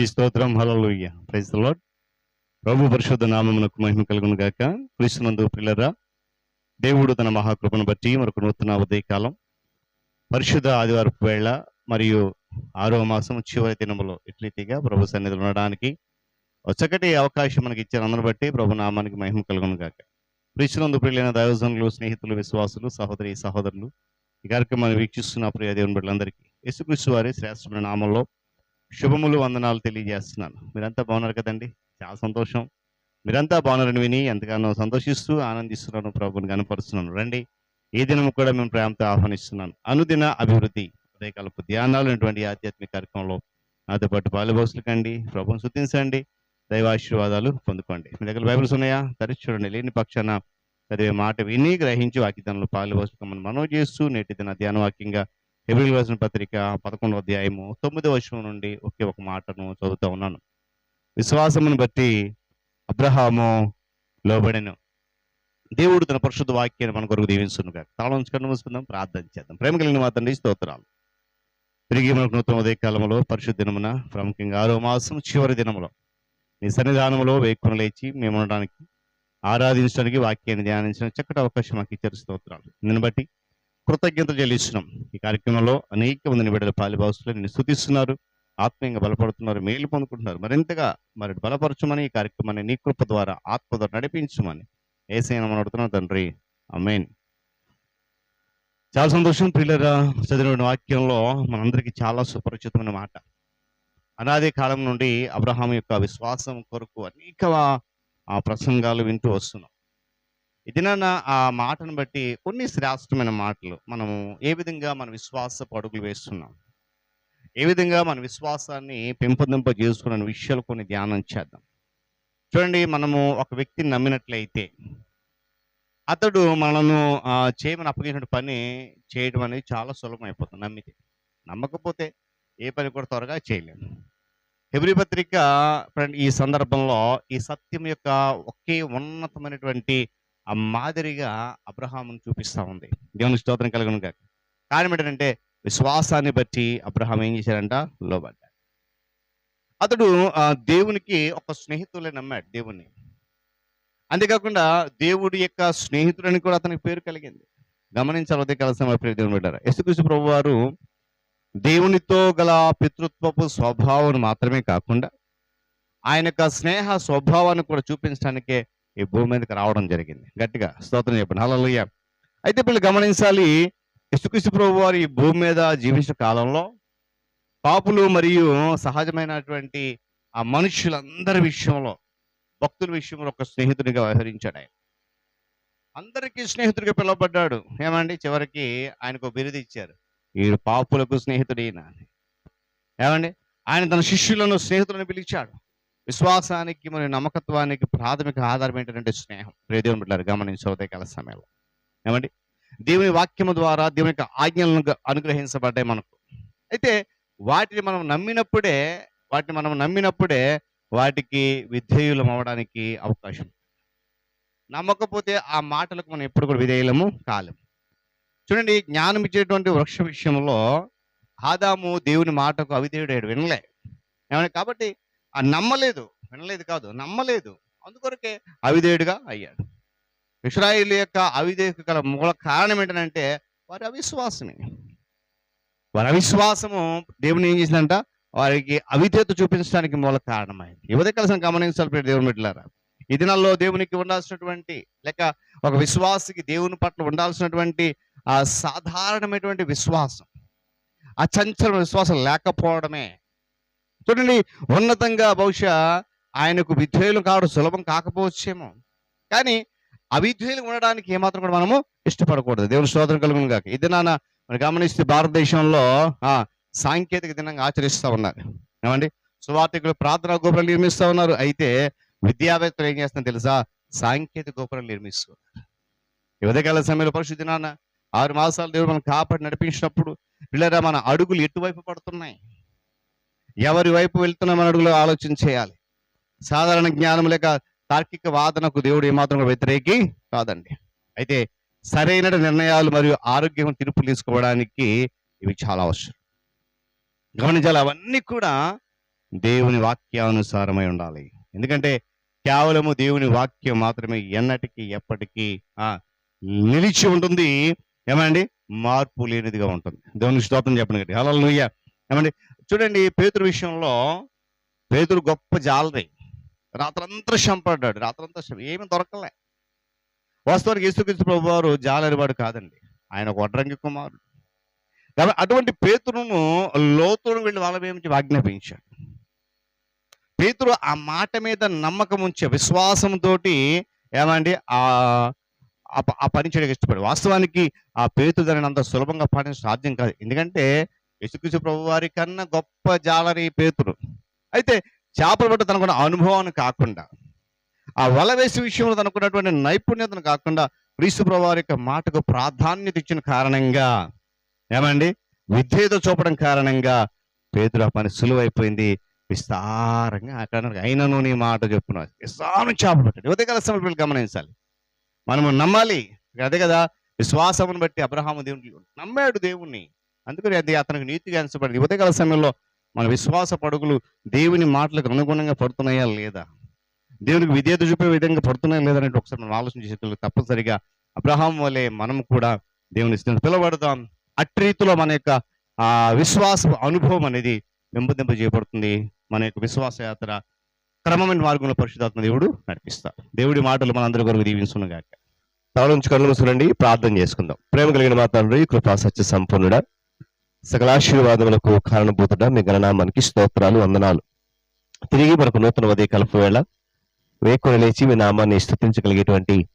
దేవునికి స్తోత్రం. Hallelujah praise the Lord ప్రభు పరిశుద్ధ నామమునకు మహిమ కలుగును గాక. క్రీస్తునందు పిల్లరా దేవుడు తన మహాకృపను బట్టి మరొక నూతన ఉదయకాలం పరిశుద్ధ ఆదివారపు వేళ మరియు ఆరో మాసం చివరి దినములో ఇట్లీతిగా ప్రభు సన్నిధిలో ఉండడానికి ఒక చక్కటి అవకాశం మనకి ఇచ్చిన అందరు బట్టి ప్రభు నామానికి మహిమ కలుగును గాక. క్రీస్తునందు పిల్లైన దైవజనులు స్నేహితులు విశ్వాసులు సహోదరి సహోదరులు ఈ కార్యక్రమాన్ని వీక్షిస్తున్న ప్రియ దేవుని బిడ్డలందరికీ యేసుక్రీస్తు వారి శ్రేష్టమైన నామంలో శుభములు వందనాలు తెలియజేస్తున్నాను. మీరంతా బాగున్నారు కదండి? చాలా సంతోషం. మీరంతా బాగున్నారని విని ఎంతగానో సంతోషిస్తూ ఆనందిస్తున్నాను ప్రభుని కనపరుస్తున్నాను రండి ఈ దినం కూడా మేము ప్రేమతో ఆహ్వానిస్తున్నాను. అనుదిన అభివృద్ధి ఉదయకాలపు ధ్యానాలు అనేటువంటి ఆధ్యాత్మిక కార్యక్రమంలో నాతో పాటు పాలుబోసులు కండి ప్రభుని శుద్ధించండి దైవాశీర్వాదాలు పొందుకోండి. మీ దగ్గర బైబిల్స్ ఉన్నాయా? తెరిచి చూడండి లేని పక్షాన చదివే మాట విని గ్రహించి వాక్యతంలో పాలుబోసుకమని మనవి చేస్తూ నేటి దిన ధ్యాన వాక్యంగా హెబ్రిల్ రాసిన పత్రిక పదకొండవ అధ్యాయము తొమ్మిదవ వచనం నుండి ఒకే ఒక మాటను చదువుతా ఉన్నాను. విశ్వాసమును బట్టి అబ్రహాము లోబడెను. దేవుడు తన పరిశుద్ధ వాక్యాన్ని మన కొరకు దీవించును కాక తాళం ఉంచుకొని మూసుకుందాం ప్రార్థన చేద్దాం. ప్రేమ కలిగిన మా తండ్రి స్తోత్రాలు. తిరిగి మనకు నూతన ఉదయ కాలంలో పరిశుద్ధ దినమున ప్రాముఖ్యంగా ఆరో మాసం చివరి దినములో నీ సన్నిధానంలో వేకుని లేచి మేము ఉండడానికి ఆరాధించడానికి వాక్యాన్ని ధ్యానించడానికి చక్కటి అవకాశం మాకు ఇచ్చారు స్తోత్రాలు. దీన్ని బట్టి కృతజ్ఞత చెల్లిస్తున్నాం. ఈ కార్యక్రమంలో అనేక మందిని బిడ్డలు పాలిభాసులు నిన్ను స్థుతిస్తున్నారు ఆత్మీయంగా బలపడుతున్నారు మేలు పొందుకుంటున్నారు. మరింతగా మరి బలపరచమని ఈ కార్యక్రమాన్ని నీ కృప ద్వారా ఆత్మ ద్వారా నడిపించమని ఏసైనా మనం అడుగుతున్నాం తండ్రి. అమేన్ చాలా సంతోషం ప్రియులరా చదివిన వాక్యంలో మనందరికీ చాలా సుపరిచితమైన మాట. అనాది కాలం నుండి అబ్రహాం యొక్క విశ్వాసం కొరకు అనేక ప్రసంగాలు వింటూ వస్తున్నాం. ఇదిన ఆ మాటను బట్టి కొన్ని శ్రేష్టమైన మాటలు మనము ఏ విధంగా మన విశ్వాస పడుగులు వేస్తున్నాం? ఏ విధంగా మన విశ్వాసాన్ని పెంపొందింప చేసుకున్న విషయాలు కొన్ని ధ్యానం చేద్దాం. చూడండి మనము ఒక వ్యక్తిని నమ్మినట్లయితే అతడు మనను చేయమని అప్పగించిన పని చేయడం అనేది చాలా సులభం అయిపోతుంది నమ్మితే. నమ్మకపోతే ఏ పని కూడా త్వరగా చేయలేము. హెబ్రి పత్రిక ఫ్రెండ్ ఈ సందర్భంలో ఈ సత్యం యొక్క ఒకే ఉన్నతమైనటువంటి ఆ మాదిరిగా అబ్రహామును చూపిస్తా ఉంది. దేవుని స్తోత్రం కలగను కాక కారణం ఏంటంటే విశ్వాసాన్ని బట్టి అబ్రహాం ఏం చేశారంట లోబడ్డాడు. అతడు ఆ, దేవునికి ఒక స్నేహితులే నమ్మాడు దేవుణ్ణి. అంతేకాకుండా దేవుడి యొక్క స్నేహితుడని కూడా అతనికి పేరు కలిగింది. గమనించాలి ఉదయ కాల సమయ ప్రియ దేవుని బిడ్డారా. ప్రభు వారు దేవునితో గల పితృత్వపు స్వభావం మాత్రమే కాకుండా ఆయన యొక్క స్నేహ స్వభావాన్ని కూడా చూపించడానికే ఈ భూమి మీదకి రావడం జరిగింది. గట్టిగా స్తోత్రం చెప్పండి. హలలుయ్య అయితే వీళ్ళు గమనించాలి యేసుక్రీస్తు ప్రభు వారు ఈ భూమి మీద జీవించిన కాలంలో పాపులు మరియు సహజమైనటువంటి ఆ మనుషులందరి విషయంలో భక్తుల విషయంలో ఒక స్నేహితుడిగా వ్యవహరించాడు ఆయన. అందరికీ స్నేహితుడిగా పిలువబడ్డాడు. ఏమండి? చివరికి ఆయనకు బిరుది ఇచ్చారు. ఈ పాపులకు స్నేహితుడైన. ఏమండి? ఆయన తన శిష్యులను స్నేహితులను పిలిచాడు. విశ్వాసానికి మరియు నమ్మకత్వానికి ప్రాథమిక ఆధారం ఏంటంటే స్నేహం. ప్రియదేవుని బిడ్డారు గమనించే కాల సమయంలో ఏమండి? దేవుని వాక్యము ద్వారా దేవుని యొక్క ఆజ్ఞలను అనుగ్రహించబడ్డాయి మనకు. అయితే వాటిని మనం నమ్మినప్పుడే వాటిని మనం నమ్మినప్పుడే వాటికి విధేయులం అవడానికి అవకాశం. నమ్మకపోతే ఆ మాటలకు మనం ఎప్పుడు కూడా విధేయులము కాలేము. చూడండి జ్ఞానం ఇచ్చేటువంటి వృక్ష విషయంలో ఆదాము దేవుని మాటకు అవిధేయుడు వినలే. ఏమన్నా కాబట్టి ఆ నమ్మలేదు వినలేదు కాదు నమ్మలేదు. అందుకొరకే అవిధేయుడిగా అయ్యాడు. ఇస్రాయిల్ యొక్క అవిధేయకు గల మూల కారణం ఏంటంటే వారి అవిశ్వాసమే. వారి అవిశ్వాసము దేవుని ఏం చేసిందంట? వారికి అవిధేయత చూపించడానికి మూల కారణమైంది. యువత కలిసిన గమనించాలి దేవుని బిడ్డలారా ఈ దినాల్లో దేవునికి ఉండాల్సినటువంటి లేక ఒక విశ్వాసికి దేవుని పట్ల ఉండాల్సినటువంటి ఆ సాధారణమైనటువంటి విశ్వాసం అచంచల విశ్వాసం లేకపోవడమే భక్తుడిని ఉన్నతంగా బహుశా ఆయనకు విధేయులు కావడం సులభం కాకపోవచ్చేమో. కానీ అవిధేయులు ఉండడానికి ఏమాత్రం కూడా మనము ఇష్టపడకూడదు. దేవుని శోధన కలుగును కాక ఇది నాన్న మనం గమనిస్తే భారతదేశంలో సాంకేతిక దినంగా ఆచరిస్తూ ఉన్నారు. ఏమండి? సువార్థికులు ప్రార్థనా గోపురం నిర్మిస్తూ ఉన్నారు. అయితే విద్యావేత్తలు ఏం చేస్తున్నారు తెలుసా? సాంకేతిక గోపురం నిర్మిస్తున్నారు. ఈ ఉదయకాల సమయంలో పరిశుద్ధి నాన్న ఆరు మాసాలు దేవుడు మనం కాపాడి నడిపించినప్పుడు వీళ్ళరా మన అడుగులు ఎటువైపు పడుతున్నాయి? ఎవరి వైపు వెళ్తున్నా అడుగులో ఆలోచన చేయాలి. సాధారణ జ్ఞానం లేక తార్కిక వాదనకు దేవుడు ఏమాత్రం వ్యతిరేకి కాదండి. అయితే సరైన నిర్ణయాలు మరియు ఆరోగ్యం తీర్పులు తీసుకోవడానికి ఇవి చాలా అవసరం. గమనించాలి అవన్నీ కూడా దేవుని వాక్యానుసారమై ఉండాలి. ఎందుకంటే కేవలము దేవుని వాక్యం మాత్రమే ఎన్నటికీ ఎప్పటికీ ఆ నిలిచి ఉంటుంది. ఏమండి? మార్పు లేనిదిగా ఉంటుంది. దేవుని స్తోత్రం చెప్పండి. గట్టి హల్లెలూయా. ఏమండి? చూడండి పేతురు విషయంలో పేతురు గొప్ప జాలరి. రాత్రంతా చంపడ్డాడు. రాత్రంతా శ్రమ ఏమీ దొరకలే. వాస్తవానికి యేసుక్రీస్తు ప్రభు వారు జాలరివాడు కాదండి. ఆయన ఒక వడ్రంగి కుమారుడు. కాబట్టి అటువంటి పేతురును లోతును వెళ్ళి వాళ్ళ నుంచి ఆజ్ఞాపించాడు. పేతురు ఆ మాట మీద నమ్మకం ఉంచే విశ్వాసంతో ఏమండి ఆ ఆ పని చేయడానికి ఇష్టపడి. వాస్తవానికి ఆ పేతురు దానిని అంత సులభంగా పాటించడం సాధ్యం కాదు. ఎందుకంటే యశుకృష్ణ ప్రభు వారి కన్నా గొప్ప జాలరి పేతురు. అయితే చేపలు పట్ట తనకున్న అనుభవాన్ని కాకుండా ఆ వల వేసే విషయంలో తనకున్నటువంటి నైపుణ్యతను కాకుండా క్రీస్తు ప్రభు వారి యొక్క మాటకు ప్రాధాన్యత ఇచ్చిన కారణంగా ఏమండి? విధేయత చూపడం కారణంగా పేతురు ఆ పని సులువైపోయింది. విస్తారంగా అక్కడ అయినను నీ మాట చెప్పున్నా విస్తారం చేపలు పట్టాడు. ఉదయకాల సమయంలో గమనించాలి. మనము నమ్మాలి. అదే కదా విశ్వాసమును బట్టి అబ్రహాము దేవుని నమ్మాడు దేవుణ్ణి. అందుకని అది అతనికి నీతిగా ఎంచబడింది ఉదయకాల సమయంలో మన విశ్వాస పడుగులు దేవుని మాటలకు అనుగుణంగా పడుతున్నాయా లేదా? దేవునికి విధేయత చూపే విధంగా పడుతున్నాయా లేదా అంటే ఒకసారి మనం ఆలోచన చేసేటప్పుడు తప్పనిసరిగా అబ్రహాం వలె మనం కూడా దేవుని స్థితిని పిలవడదాం అట్టి రీతిలో మన యొక్క ఆ విశ్వాస అనుభవం అనేది వెంపదింప చేయబడుతుంది మన యొక్క విశ్వాస యాత్ర క్రమమైన మార్గంలో పరిశుధాత్మ దేవుడు నడిపిస్తారు దేవుడి మాటలు మనందరి కొరకు దీవించునుగాక. తల నుంచి కళ్ళు మూసుకునండి ప్రార్థన చేసుకుందాం. ప్రేమ కలిగిన మా తండ్రి కృపా సత్య సంపన్నుడా. సకలాశీర్వాదములకు కారణభూతుడ. మీ గణనామానికి స్తోత్రాలు వందనాలు. తిరిగి మనకు నూతన ఉదయ కలుపు వేళ వేకుని లేచి మీ నామాన్ని స్థుతించగలిగేటువంటి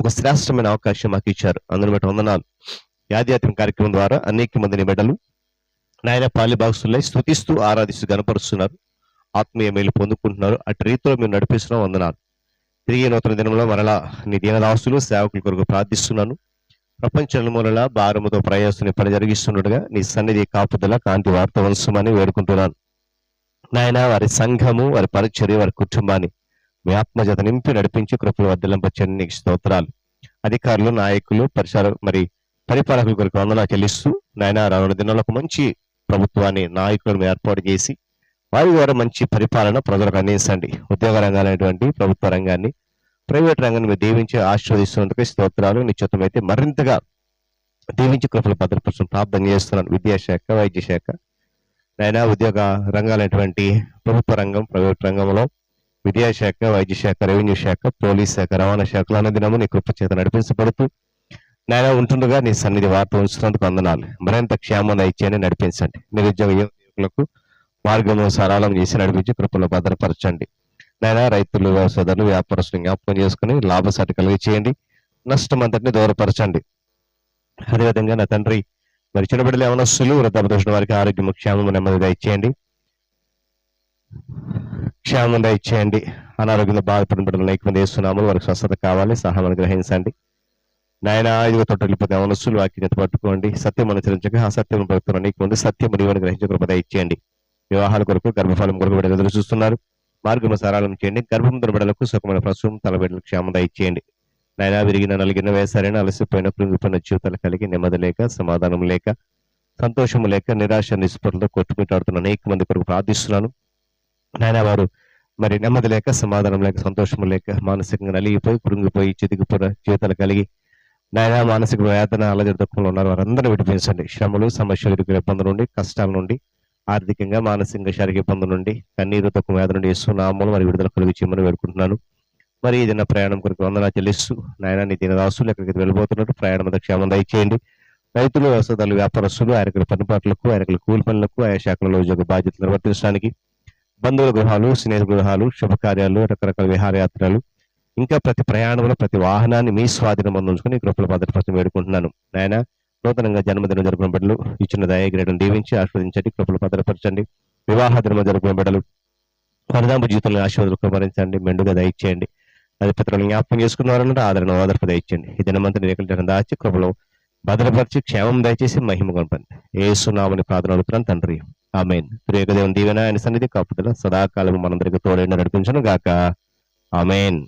ఒక శ్రేష్టమైన అవకాశం మాకు ఇచ్చారు. అందుని బట్టి వందనాలు. యాధ్యాత్మిక కార్యక్రమం ద్వారా అనేక మందిని బిడ్డలు నాయన పాలి బాక్సులై స్థుతిస్తూ ఆరాధిస్తూ గనపరుస్తున్నారు ఆత్మీయ మేలు పొందుకుంటున్నారు. అటు రీతిలో మీరు నడిపిస్తున్నాం. వందనాలు. తిరిగి నూతన దినంలో మరలా నీ దీనదాసులు సేవకుల కొరకు ప్రార్థిస్తున్నాను. ప్రపంచ మూలల భారముతో ప్రయాసని పని జరిగిస్తుండగా నీ సన్నిధి కాపుదల కాంతి వార్త వంశమని వేడుకుంటున్నాను. నాయన వారి సంఘము వారి పరిచర్య వారి కుటుంబాన్ని మీ ఆత్మజత నింపి నడిపించి కృపలు వద్దలంపచ్చని నీకు స్తోత్రాలు. అధికారులు నాయకులు పరిసర మరి పరిపాలకుల కొరకు వందనా చెల్లిస్తూ నాయన రానున్న దినాలకు మంచి ప్రభుత్వాన్ని నాయకులను ఏర్పాటు చేసి వారి ద్వారా మంచి పరిపాలన ప్రజలకు అందించండి. ఉద్యోగ రంగాలైనటువంటి ప్రభుత్వ రంగాన్ని ప్రైవేట్ రంగాన్ని మీరు దీవించి ఆశీర్వదిస్తున్నందుకు స్తోత్రాలు. నిశ్చితమైతే మరింతగా దీవించి కృపలు భద్రపరచడం ప్రార్థన చేస్తున్నాను. విద్యాశాఖ వైద్య శాఖ నైనా ఉద్యోగ రంగాలైనటువంటి ప్రభుత్వ రంగం ప్రైవేట్ రంగంలో విద్యాశాఖ వైద్య శాఖ రెవెన్యూ శాఖ పోలీస్ శాఖ రవాణా శాఖలు అన్న దినము నీ కృప చేత నడిపించబడుతూ నాయన ఉంటుండగా నీ సన్నిధి వార్త ఉంచినందుకు వందనాలు. మరింత క్షేమం ఇచ్చేయని నడిపించండి. నిరుద్యోగ యువకులకు మార్గము సరళం చేసి నడిపించి కృపలో భద్రపరచండి. నాయన రైతులు వ్యవసాయదారులు వ్యాపారస్తులు జ్ఞాపకం చేసుకుని లాభసాటి కలిగి చేయండి. నష్టం అంతటిని దూరపరచండి. అదేవిధంగా నా తండ్రి మరి చిన్నబిడ్డలు యవనస్తులు వృద్ధాపదోషణ వారికి ఆరోగ్యం క్షేమం నెమ్మదిగా ఇచ్చేయండి క్షేమంగా ఇచ్చేయండి అనారోగ్యంలో బాధపడిన బిడ్డలు అనేక మంది వేస్తున్నాము వారికి స్వస్థత కావాలి సహాయం అనుగ్రహించండి నాయన ఇదిగో తొట్టలిపోతే మనస్సులు వాక్యం పట్టుకోండి. సత్యం అనుసరించక అసత్యం పడుతున్న నీకు సత్యం నీవని గ్రహించే కృపద ఇచ్చేయండి వివాహాల కొరకు గర్భఫలం కొరకు బిడ్డలు ఎదురు చూస్తున్నారు. మార్గము సరళం చేయండి. గర్భం బిడ్డలకు సుఖమైన ప్రసవం తలబిడ్డలకు బిడ్డలకు చేయండి ఇచ్చేయండి నాయన విరిగిన నలిగిన వేసారైన అలసిపోయిన కృంగిపోయిన జీవితాలు కలిగి నెమ్మది లేక సమాధానం లేక సంతోషము లేక నిరాశ నిస్పృహలతో కొట్టుమిట్టాడుతున్న అనేక మంది కొరకు ప్రార్థిస్తున్నాను. నాయన వారు మరి నెమ్మది లేక సమాధానం లేక సంతోషము లేక మానసికంగా నలిగిపోయి కృంగిపోయి చితికిపోయిన జీవితాలు కలిగి నాయన మానసిక వేదన అలజడి దుఃఖంలో ఉన్నారు. వారందరూ విడిపించండి. శ్రమలు సమస్యలు ఇబ్బందుల నుండి కష్టాల నుండి ఆర్థికంగా మానసికంగా శారీరక ఇబ్బందుల నుండి కన్నీరు తక్కువ వేద నుండి ఇస్తున్నాము మరి విడుదల కలిగి చేయమని వేడుకుంటున్నాను. మరి ఏదైనా ప్రయాణం కొరకు వందనా చెల్లిస్తూ నాయన నీ దినదాసులు ఎక్కడికి వెళ్ళిపోతున్నట్టు ప్రయాణం అంతా క్షేమం దయచేయండి. రైతులు వ్యవసాయదారులు వ్యాపారస్తులు ఆయనకుల పనిపాట్లకు ఆయనకుల కూలి పనులకు ఆయా శాఖలలో ఉద్యోగ బాధ్యతలు నిర్వర్తించడానికి బంధువుల గృహాలు స్నేహితుల గృహాలు శుభకార్యాలు రకరకాల విహారయాత్రలు ఇంకా ప్రతి ప్రయాణంలో ప్రతి వాహనాన్ని మీ స్వాధీనం అందించుకుని కృపల భద్రపరచం వేడుకుంటున్నాను. నాయన నూతనంగా జన్మదినం జరుపుకున్న బిడ్డలు ఇచ్చిన దయగ్రేటం దీవించి ఆస్వాదించండి కృపలు భద్రపరచండి వివాహ దినం జరుపుకున్న బిడ్డలు వరదాంబు జీవితంలో ఆశీర్వాదాలు కుమరించండి మెండుగా దయచేయండి. అది పితరులను జ్ఞాపకం చేసుకున్నారన్నట్టు ఆదరణ ఓదర్పు దయచేయండి. ఈ దినమంతా రేకలు దాచి కృపలో భద్రపరిచి క్షేమం దయచేసి మహిమ కొనపండి ఏసునామని ప్రార్థన అడుగుతున్నాను తండ్రి. ఆమెన్. ప్రియక దేవుని దీవెన ఆయన సన్నిధి కాపుదల సదాకాలం మనందరికీ తోడైన నడిపించను గాక ఆమెన్.